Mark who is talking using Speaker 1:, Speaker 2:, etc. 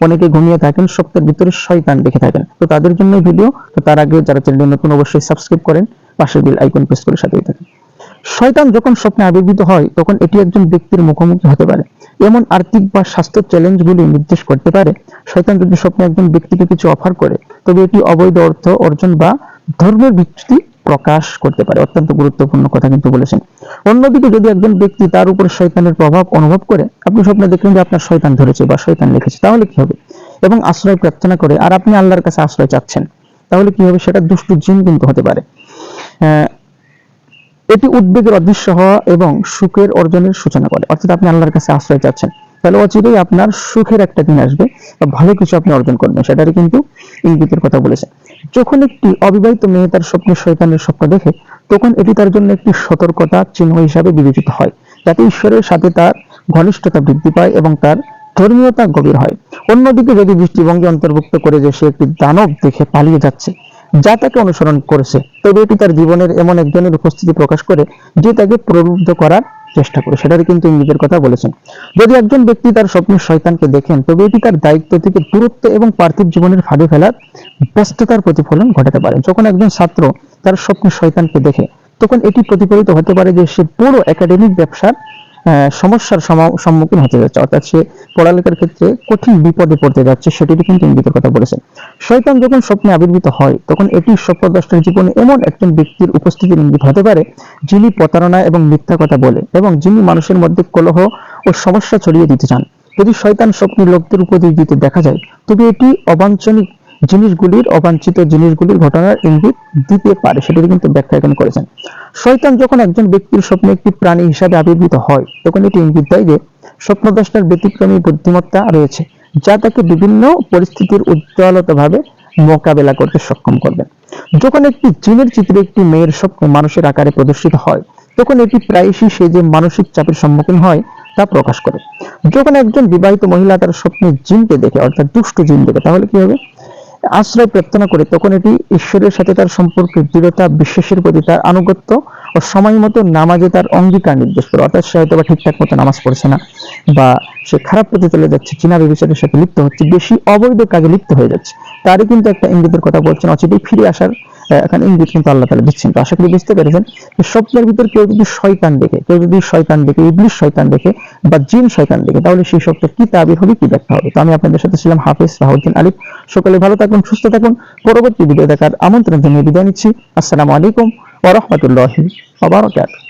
Speaker 1: অনেকে ঘুমিয়ে থাকেন স্বপ্নের ভিতরে শয়তান দেখে থাকেন। তো তাদের জন্য ভিডিও তো তার আগে যারা চ্যানেল নতুন অবশ্যই সাবস্ক্রাইব করেন, পাশের বিল আইকন প্রেস করে সাথেই থাকেন। শয়তান যখন স্বপ্নে আবির্ভূত হয়, তখন এটি একজন ব্যক্তির মুখোমুখি হতে পারে। এমন আর্থিক বা স্বাস্থ্য চ্যালেঞ্জগুলি নির্দেশ করতে পারে। শয়তান যদি স্বপ্নে একজন ব্যক্তিকে কিছু অফার করে, তবে এটি অবৈধ অর্থ অর্জন বা ধর্মের বিচ্যুতি প্রকাশ করতে পারে। অত্যন্ত গুরুত্বপূর্ণ কথা কিন্তু বলেছেন। অন্যদিকে যদি একজন ব্যক্তি তার উপর শয়তানের প্রভাব অনুভব করে, আপনি স্বপ্নে দেখলেন যে আপনার শয়তান ধরেছে বা শয়তান লিখেছে, তাহলে কি হবে? এবং আশ্রয় প্রার্থনা করে, আর আপনি আল্লাহর কাছে আশ্রয় চাচ্ছেন, তাহলে কি হবে? সেটা দুষ্টু জিন কিন্তু হতে পারে। এটি উদ্বেগের অদৃশ্য হওয়া এবং সুখের অর্জনের সূচনা করে। অর্থাৎ আপনি আল্লাহর কাছে আশ্রয় চাচ্ছেন। তাহলে অচিরেই আপনার সুখের একটা দিন আসবে বা ভালো কিছু আপনি অর্জন করবেন, সেটারই কিন্তু ইঙ্গিতের কথা বলেছে যখন একটি অবিবাহিত মেয়ে তার স্বপ্নে শয়তানের স্বপ্ন দেখে, তখন এটি তার জন্য একটি সতর্কতা চিহ্ন হিসাবে বিবেচিত হয়। যাতে ঈশ্বরের সাথে তার ঘনিষ্ঠতা বৃদ্ধি পায় এবং তার ধর্মীয়তা গভীর হয়। অন্যদিকে যদি দৃষ্টিভঙ্গি অন্তর্ভুক্ত করে যে সে একটি দানব দেখে পালিয়ে যাচ্ছে, যা তাকে অনুসরণ করেছে, তবে এটি তার জীবনের এমন একজনের উপস্থিতি প্রকাশ করে, যে তাকে প্রলুব্ধ করার চেষ্টা করে, সেটারই কিন্তু ইঙ্গিতের কথা বলেছেন। যদি একজন ব্যক্তি তার স্বপ্নের শয়তানকে দেখেন, তবে এটি তার দায়িত্ব থেকে দূরত্ব এবং পার্থিব জীবনের ফাঁদে ফেলার ব্যস্ততার প্রতিফলন ঘটাতে পারে। যখন একজন ছাত্র তার স্বপ্নের শয়তানকে দেখে, তখন এটি প্রতিফলিত হতে পারে যে সে পুরো একাডেমিক ব্যবসার সমস্যার সম্মুখীন হতে যাচ্ছে। অর্থাৎ সে পড়ালেখার ক্ষেত্রে কঠিন বিপদে পড়তে যাচ্ছে, সেটিরই কিন্তু ইঙ্গিতের কথা বলেছেন। শয়তান যখন স্বপ্নে আবির্ভূত হয়, তখন এটি স্বপ্নদ্রষ্টার জীবনে এমন একজন ব্যক্তির উপস্থিতির ইঙ্গিত হতে পারে, যিনি প্রতারণা এবং মিথ্যা কথা বলে এবং যিনি মানুষের মধ্যে কলহ ও সমস্যা ছড়িয়ে দিতে চান। যদি শয়তান স্বপ্নে লোকদের উপদেশ দিতে দেখা যায়, তবে এটি অবাঞ্ছনিক জিনিসগুলির, অবাঞ্ছিত জিনিসগুলির ঘটনার ইঙ্গিত দিতে পারে। সেটি কিন্তু ব্যাখ্যা এখানে করেছেন। শয়তান যখন একজন ব্যক্তির স্বপ্নে একটি প্রাণী হিসাবে আবির্ভূত হয়, তখন এটি ইঙ্গিত দেয় যে স্বপ্নদ্রষ্টার ব্যতিক্রমী বুদ্ধিমত্তা রয়েছে, যা তাকে বিভিন্ন পরিস্থিতির উজ্জ্বলতভাবে মোকাবেলা করতে সক্ষম করবে। যখন একটি জিনের চিত্রে একটি মেয়ের স্বপ্ন মানুষের আকারে প্রদর্শিত হয়, তখন এটি প্রায়শই সে যে মানসিক চাপের সম্মুখীন হয়, তা প্রকাশ করে। যখন একজন বিবাহিত মহিলা তার স্বপ্নে জিনকে দেখে, অর্থাৎ দুষ্ট জিন দেখে, তাহলে কি হবে? আশ্রয় প্রার্থনা করে তখন এটি ঈশ্বরের সাথে তার সম্পর্কের দৃঢ়তা, বিশ্বাসের প্রতি তার আনুগত্য ও সময় মতো নামাজে তার অঙ্গীকার নির্দেশ করে। অর্থাৎ সে হয়তো বা ঠিকঠাক মতো নামাজ পড়ছে না বা সে খারাপ পথে চলে যাচ্ছে চীনা বিচারের সাথে লিপ্ত হচ্ছে, বেশি অবৈধ কাজে লিপ্ত হয়ে যাচ্ছে। তারই কিন্তু একটা ইঙ্গিতের কথা বলছেন অচেতেই ফিরে আসার এখানে ইঙ্গিত কিন্তু আল্লাহ তালা দিচ্ছেন। তো আশা করি বুঝতে পেরেছেন স্বপ্নের ভিতর কেউ যদি শয়তান দেখে, কেউ যদি শয়তান দেখে ইবলিশ শয়তান দেখে বা জিন শয়তান দেখে, তাহলে সেই স্বপ্ন কি তাবির হবে, কি ব্যাখ্যা হবে? তো আমি আপনাদের সাথে ছিলাম হাফিজ রাহুদ্দিন আলিফ। সকলে ভালো থাকুন, সুস্থ থাকুন। পরবর্তী ভিডিও দেখার আমন্ত্রণ জানিয়ে বিদায় নিচ্ছি। আসসালামু আলাইকুম ওরহমতুল্লাহি বারাকাতুহু।